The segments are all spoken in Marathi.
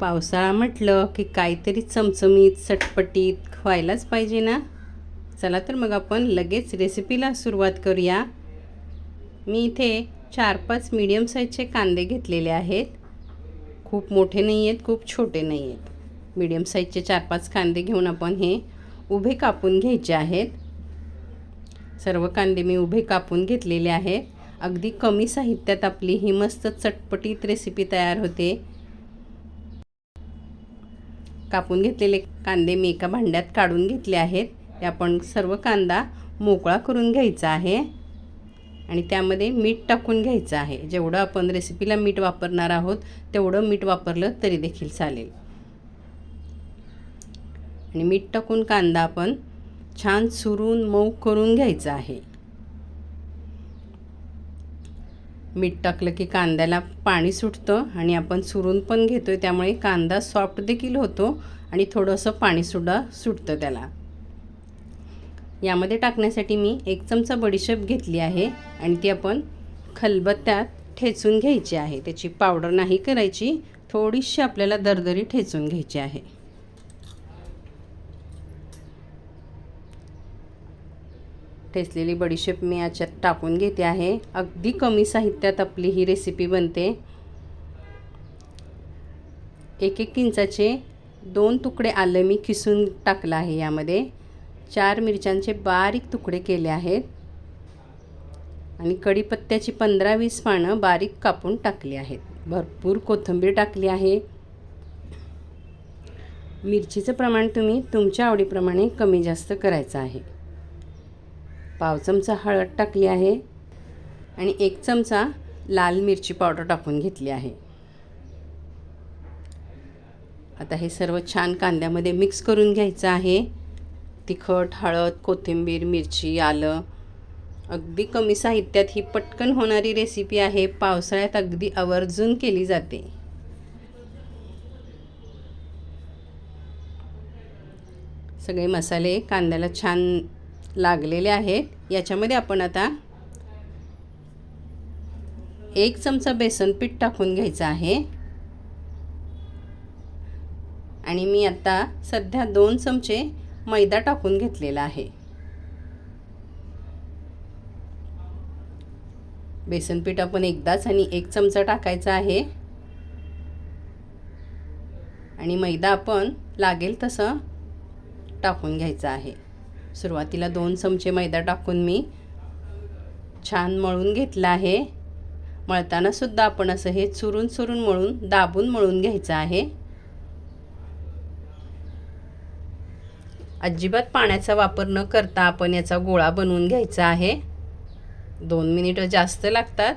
पावसाळा म्हटलं की काहीतरी चमचमीत चटपटीत व्हायलाच पाहिजे ना? चला तर मग आपण लगेच रेसिपीला सुरुवात करूया. मी इथे चार पाच मीडियम साईजचे कांदे घेतलेले आहेत. खूप मोठे नाही आहेत खूप छोटे नाही आहेत मीडियम साईजचे चार पाच कांदे घेऊन आपण हे उभे कापून घ्यायचे आहेत. सर्व कांदे मी उभे कापून घेतलेले आहेत. अगदी कमी साहित्यात आपली ही मस्त चटपटीत रेसिपी तयार होते. कापून घेतलेले कांदे मी एका भांड्यात काढून घेतले आहेत. ते आपण सर्व कांदा मोकळा करून घ्यायचा आहे. आणि त्यामध्ये मीठ टाकून घ्यायचं आहे. जेवढं आपण रेसिपीला मीठ वापरणार आहोत तेवढं मीठ वापरलं तरी देखील चालेल. आणि मीठ टाकून कांदा आपण छान सुरून मऊ करून घ्यायचा आहे. मीठ टाकलं की कांद्याला पाणी सुटतं आणि आपण सुरून पण घेतो आहे त्यामुळे कांदा सॉफ्ट देखील होतो आणि थोडंसं पाणीसुद्धा सुटतं त्याला. यामध्ये टाकण्यासाठी मी एक चमचा बडीशेप घेतली आहे आणि ती आपण खलबत्त्यात ठेचून घ्यायची आहे. त्याची पावडर नाही करायची थोडीशी आपल्याला दरदरी ठेचून घ्यायची आहे. ठेचलेली बडीशेप मी याच्यात टाकून घेते आहे. अगदी कमी साहित्यात आपली ही रेसिपी बनते. एक एक इंचाचे दोन तुकडे आलं मी खिसून टाकलं आहे यामध्ये. चार मिरच्यांचे बारीक तुकडे केले आहेत. आणि कढीपत्त्याची पंधरा वीस पानं बारीक कापून टाकली आहेत. भरपूर कोथिंबीर टाकली आहे. मिरचीचं प्रमाण तुम्ही तुमच्या आवडीप्रमाणे कमी जास्त करायचं आहे. पाव चमचा हळद टाकली आहे आणि एक चमचा लाल मिरची पावडर टाकून घेतली आहे. आता हे सर्व छान कांद्यामध्ये मिक्स करून घ्यायचं आहे. तिखट हळद कोथिंबीर मिरची आलं. अगदी कमी साहित्यात ही पटकन होणारी रेसिपी आहे. पावसाळ्यात अगदी आवर्जून केली जाते. सगळे मसाले कांद्याला छान लागलेले आहेत. याच्यामध्ये आपण आता एक चमचा बेसन पीठ टाकून घ्यायचं आहे. आणि मी आता सध्या दोन चमचे मैदा टाकून घेतलेला आहे. बेसन पीठ आपण एकदाच आणि एक चमचा टाकायचा आहे. आणि मैदा आपण लागेल तसं टाकून घ्यायचं आहे. सुरुवातीला दोन चमचे मैदा टाकून मी छान मळून घेतलं आहे. मळतानासुद्धा आपण असं हे चुरून चुरून मळून दाबून मळून घ्यायचं आहे. अजिबात पाण्याचा वापर न करता आपण याचा गोळा बनवून घ्यायचा आहे. दोन मिनिटं जास्त लागतात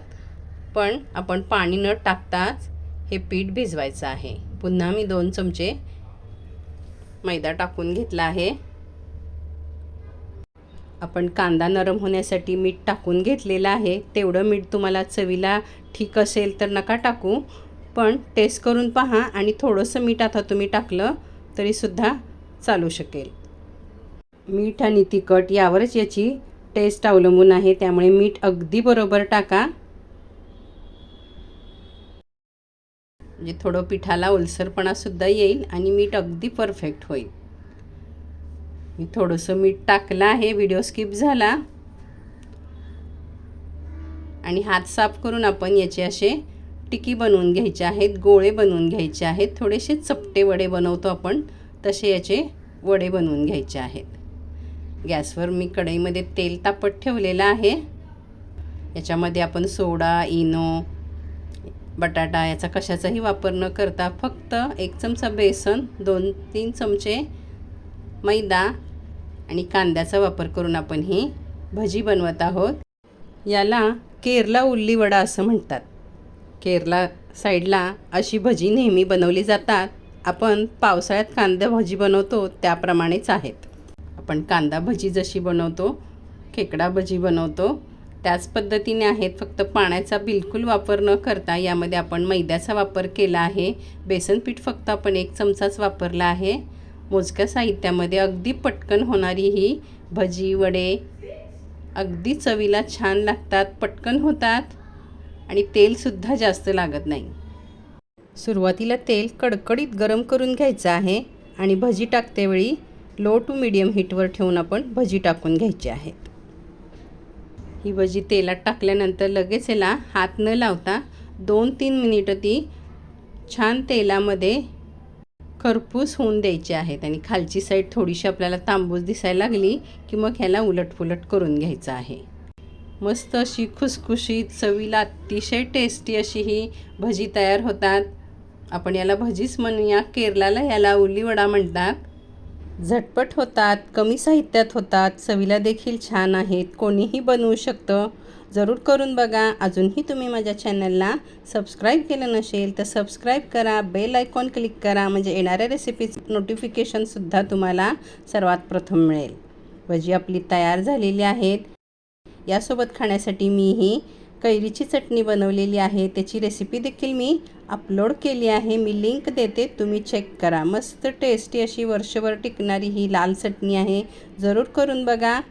पण आपण पाणी न टाकताच हे पीठ भिजवायचं आहे. पुन्हा मी दोन चमचे मैदा टाकून घेतला आहे. आपण कांदा नरम होण्यासाठी मीठ टाकून घेतलेलं आहे. तेवढं मीठ तुम्हाला चवीला ठीक असेल तर नका टाकू. पण टेस्ट करून पहा आणि थोडंसं मीठ आता तुम्ही टाकलं तरीसुद्धा चालू शकेल. मीठ आणि तिखट यावरच याची टेस्ट अवलंबून आहे. त्यामुळे मीठ अगदी बरोबर टाका. म्हणजे थोडं पिठाला ओलसरपणासुद्धा येईल आणि मीठ अगदी परफेक्ट होईल. मी थोडंसं मीठ टाकलं आहे. व्हिडिओ स्किप झाला. आणि हात साफ करून आपण याचे असे टिकी बनवून घ्यायचे आहेत गोळे बनवून घ्यायचे आहेत. थोडेसे चपटे वडे बनवतो आपण तसे याचे वडे बनवून घ्यायचे आहेत. गॅसवर मी कढईमध्ये तेल तापत ठेवलेलं आहे. याच्यामध्ये आपण सोडा इनो बटाटा याचा कशाचाही वापर न करता फक्त एक चमचा बेसन दोन तीन चमचे मैदा आणि कांद्याचा वापर करून आपण ही भजी बनवत आहोत. याला केरला उल्ली वडा असं म्हणतात. केरला साईडला अशी भजी नेहमी बनवली जातात. आपण पावसाळ्यात कांदा भजी बनवतो त्याप्रमाणेच आहेत. आपण कांदा भजी जशी बनवतो खेकडा भजी बनवतो त्याच पद्धतीने आहेत. फक्त पाण्याचा बिलकुल वापर न करता यामध्ये आपण मैद्याचा वापर केला आहे. बेसन पीठ फक्त आपण एक चमचाच वापरला आहे. मोजक्या साहित्यामध्ये अगदी पटकन होणारी ही भजी वडे अगदी चवीला छान लागतात पटकन होतात आणि तेलसुद्धा जास्त लागत नाही. सुरुवातीला तेल कडकडीत गरम करून घ्यायचं आहे आणि भजी टाकतेवेळी लो टू मिडियम हीटवर ठेवून आपण भजी टाकून घ्यायची आहेत ही भजी तेलात टाकल्यानंतर लगेच याला हात न लावता दोन तीन मिनिटं ती छान तेलामध्ये खरपूस होऊन द्यायचे आहेत आणि खालची साईड थोडीशी आपल्याला तांबूस दिसायला लागली की मग ह्याला उलटपुलट करून घ्यायचं आहे. मस्त अशी खुसखुशीत चवीला अतिशय टेस्टी अशी ही भजी तयार होतात. आपण याला भजीच म्हणूया. केरलाला याला उल्लीवडा म्हणतात. झटपट होतात कमी साहित्यात होतात चवीला देखील छान आहेत कोणीही बनवू शकतं. जरूर करून बघा. अजूनही तुम्ही माझ्या चॅनलला सबस्क्राईब केलं नसेल तर सबस्क्राईब करा बेल आयकॉन क्लिक करा म्हणजे येणाऱ्या रेसिपीज नोटिफिकेशनसुद्धा तुम्हाला सर्वात प्रथम मिळेल. भजी आपली तयार झालेली आहेत. यासोबत खाण्यासाठी मी ही कैरीची चटणी बनवलेली आहे. त्याची रेसिपी देखील मी अपलोड केली आहे. मी लिंक देते. तुम्ही चेक करा. मस्त टेस्टी अशी वर्षभर टिकणारी ही लाल चटणी आहे. जरूर करून बघा.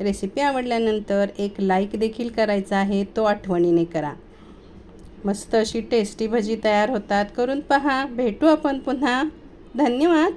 रेसिपी आवडल्यानंतर एक लाईक देखील करायचा आहे. तो आठवणीने करा. मस्त अशी टेस्टी भजी तयार होतात. करून पहा. भेटू आपण पुन्हा. धन्यवाद.